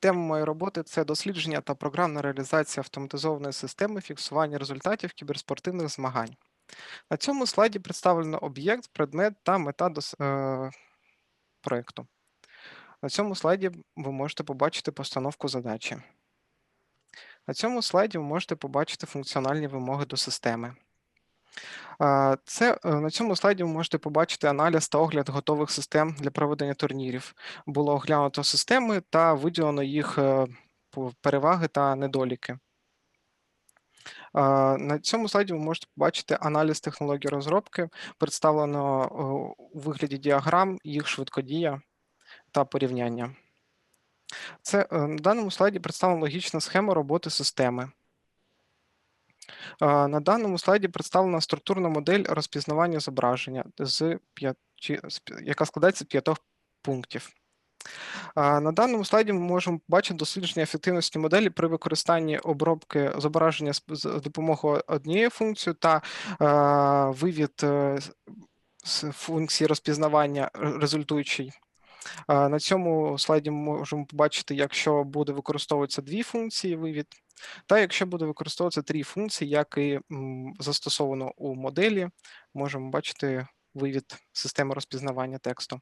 Тема моєї роботи це дослідження та програмна реалізація автоматизованої системи фіксування результатів кіберспортивних змагань. На цьому слайді представлено об'єкт, предмет та мета дос- е, проєкту. На цьому слайді ви можете побачити постановку задачі. На цьому слайді ви можете побачити функціональні вимоги до системи. Це е, на цьому слайді ви можете побачити аналіз та огляд готових систем для проведення турнірів. Було оглянуто системи та виділено їх е, переваги та недоліки. На цьому слайді ви можете побачити аналіз технологій розробки, представлено у вигляді діаграм, їх швидкодія та порівняння. Це е, на даному слайді представлена логічна схема роботи системи. На даному слайді представлена структурна модель розпізнавання зображення, з п'яти- яка складається з п'ятьох пунктів. На даному слайді ми можемо побачити дослідження ефективності моделі при використанні обробки зображення з допомогою однієї функції та е, вивід з- функції розпізнавання ре- результуючий. На цьому слайді ми можемо побачити, якщо буде використовуватися дві функції вивід, та якщо буде використовуватися три функції, як і застосовано у моделі, можемо бачити вивід системи розпізнавання тексту.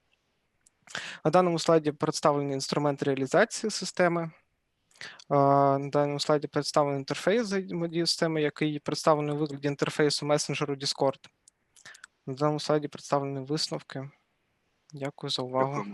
На даному слайді представлені інструменти реалізації системи. На даному слайді представлений інтерфейс взаємодії системи, який представлений у вигляді інтерфейсу месенджеру Discord. На даному слайді представлені висновки. Дякую за увагу.